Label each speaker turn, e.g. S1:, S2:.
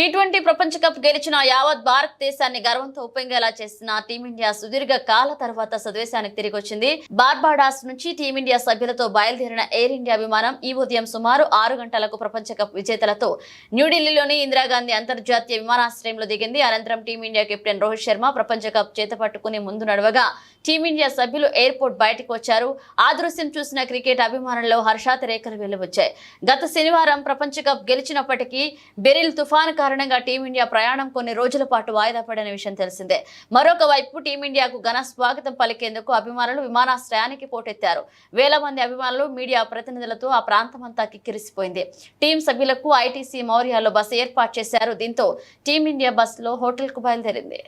S1: T twenty ప్రపంచ cup గెలిచిన యావత్ భారతదేశాన్ని గర్వంతో ఉప్పొంగేలా చేసిన టీమిండియా సుదీర్ఘ కాల తర్వాత స్వదేశానికి తిరిగి వచ్చింది బార్బాడాస్ నుంచి టీమిండియా సభ్యులతో బయలుదేరిన ఎయిర్ ఇండియా విమానం ఈ ఉదయం సుమారు ఆరు గంటలకు ప్రపంచ కప్ విజేతలతో న్యూఢిల్లీలోని ఇందిరాగాంధీ అంతర్జాతీయ విమానాశ్రయంలో దిగింది. అనంతరం టీమిండియా కెప్టెన్ రోహిత్ శర్మ ప్రపంచ కప్ చేతపట్టుకుని ముందు నడవగా టీమిండియా సభ్యులు ఎయిర్పోర్ట్ బయటకు వచ్చారు. ఆ దృశ్యం చూసిన క్రికెట్ అభిమానుల్లో హర్షాతిరేకలు వెలువచ్చాయి. గత శనివారం ప్రపంచ కప్ గెలిచినప్పటికీ బెరిల్ తుఫాను కారణంగా టీమిండియా ప్రయాణం కొన్ని రోజుల పాటు వాయిదా పడిన విషయం తెలిసిందే. మరొక వైపు టీమిండియాకు ఘన స్వాగతం పలికేందుకు అభిమానులు విమానాశ్రయానికి పోటెత్తారు. వేల మంది అభిమానులు మీడియా ప్రతినిధులతో ఆ ప్రాంతమంతా కిక్కిరిసిపోయింది. టీం సభ్యులకు ఐటీసీ మౌర్యాలో బస్సు ఏర్పాటు చేశారు. దీంతో టీమిండియా బస్సులో హోటల్కు బయలుదేరింది.